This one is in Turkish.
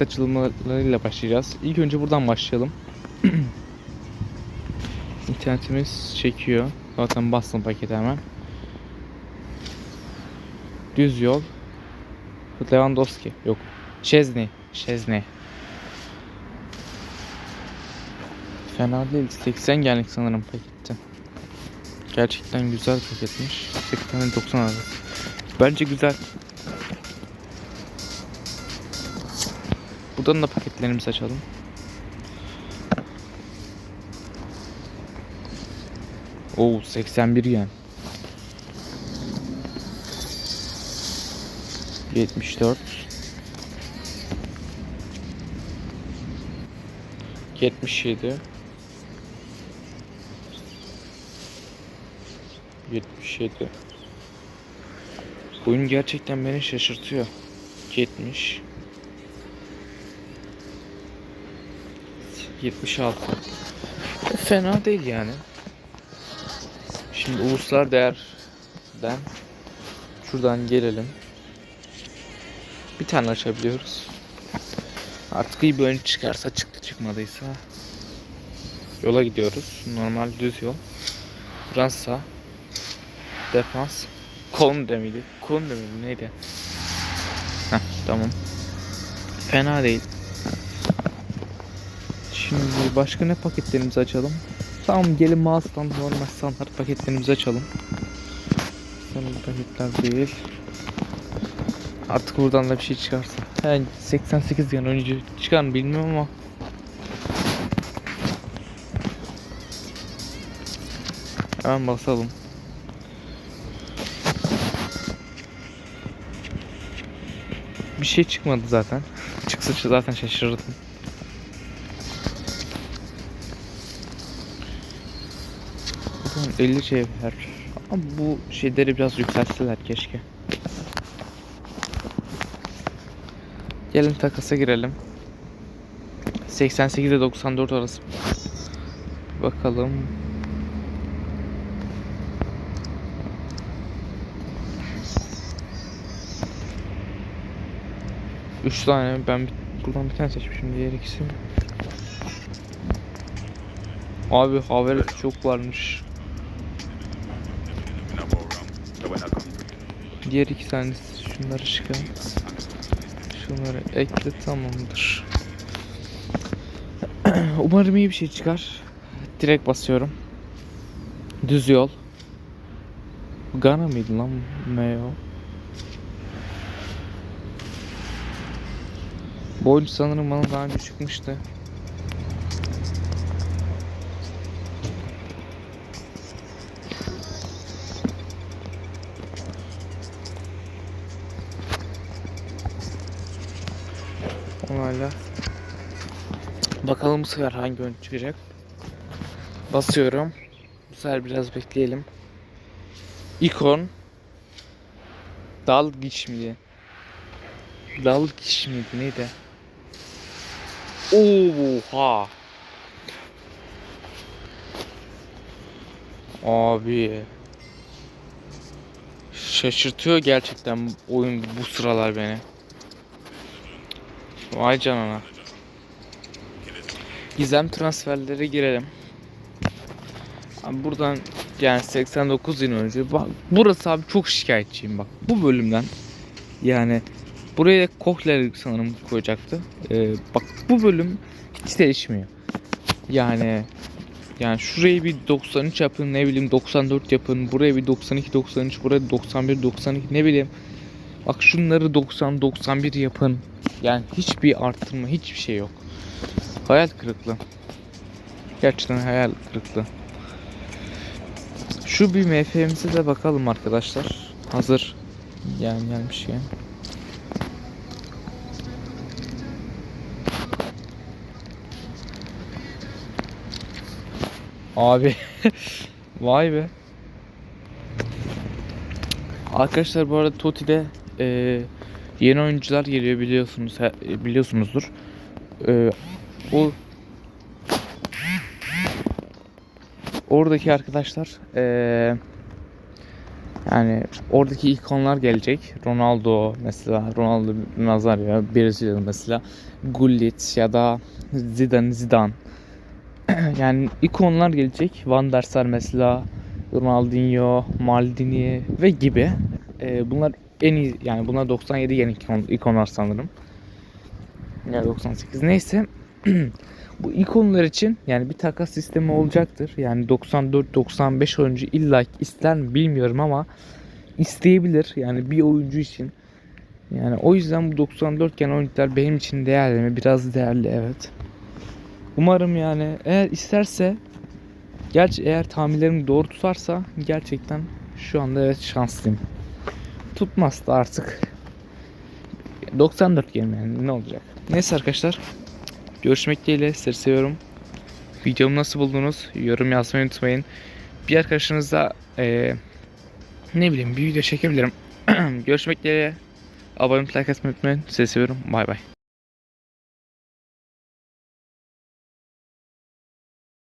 paket açılımlarıyla başlayacağız. İlk önce buradan başlayalım. İnternetimiz çekiyor. Zaten bastım paketi hemen. Düz yol. Lewandowski. Yok. Şezni. Şezni. Fena değil. 80 geldik sanırım pakette. Gerçekten güzel paketmiş. 80 ile 90 arası. Bence güzel. Buradan da paketlerimizi açalım. Oo 81 yen. 74 77 77 Oyun gerçekten beni şaşırtıyor. 70 76 Fena değil yani. Şimdi uluslar değerden şuradan gelelim. Bir tane açabiliyoruz. Artık iyi bir oyun çıkarsa çıktı çıkmadıysa yola gidiyoruz. Normal düz yol. Fransa defans Konde miydi? Konde miydi? Neydi? Heh, tamam. Fena değil. Şimdi başka ne paketlerimizi açalım? Tamam gelin mağazadan normal standart paketlerimizi açalım. Sanırım paketler değil. Artık buradan da bir şey çıkarsa. Yani 88 yan önce çıkar mı bilmiyorum ama. Hemen basalım. Bir şey çıkmadı zaten. Çıksa zaten şaşırırdım. Buradan 50 cevher. Ama bu şeyleri biraz yükseltseler keşke. Gelin takasa girelim. 88 ile 94 arası. Bakalım. Üç tane ben buradan bir tane seçmişim diğer ikisi. Abi haber çok varmış. Diğer iki tanesi şunları çıkart. Şunları ekle tamamdır. Umarım iyi bir şey çıkar. Direkt basıyorum. Düz yol. Gana mıydı lan Meo? Bu oyun sanırım bana daha önce çıkmıştı. Onayla. Bakalım bu sefer hangi oyun çıkacak. Basıyorum. Bu sefer biraz bekleyelim. İkon. Dal giç miydi? Dal giç miydi neydi? Oha. Abi. Şaşırtıyor gerçekten oyun bu sıralar beni. Vay canına. Gizem transferlere girelim. Abi buradan yani 89 yıl önce bak burası abi çok şikayetçiyim bak bu bölümden yani buraya Kohler sanırım koyacaktı. Ee, bak bu bölüm hiç değişmiyor. Yani yani şurayı bir 93 yapın ne bileyim 94 yapın buraya bir 92 93 buraya 91 92 ne bileyim bak şunları 90 91 yapın yani hiçbir arttırma hiçbir şey yok. Hayal kırıklığı. Gerçekten hayal kırıklığı. Şu bir MF'mize de bakalım arkadaşlar. Hazır yani gelmişken. Abi vay be. Arkadaşlar bu arada Toti'de eee Yeni oyuncular geliyor biliyorsunuz biliyorsunuzdur. Ee, o oradaki arkadaşlar ee, Yani oradaki ikonlar gelecek. Ronaldo mesela, Ronaldo Nazario, Brezilya mesela, Gullit ya da Zidane Zidane. yani ikonlar gelecek. Van der Sar mesela, Ronaldinho, Maldini ve gibi. Ee, bunlar en iyi yani bunlar 97 yeni ikon, ikonlar sanırım. Ya 98 neyse. Bu ikonlar için yani bir takas sistemi olacaktır. Yani 94-95 oyuncu illa ister mi bilmiyorum ama isteyebilir. Yani bir oyuncu için. Yani o yüzden bu 94 gen oyuncular benim için değerli mi? Biraz değerli evet. Umarım yani eğer isterse gerçi eğer tahminlerim doğru tutarsa gerçekten şu anda evet şanslıyım. Tutmaz da artık 94 game yani ne olacak? Neyse arkadaşlar Görüşmek dileğiyle sizleri seviyorum. Videomu nasıl buldunuz? Yorum yazmayı unutmayın. Bir arkadaşınızla eee, ne bileyim bir video çekebilirim. Görüşmek dileğiyle. Abone olup like atmayı unutmayın. Sizi seviyorum. Bay bay.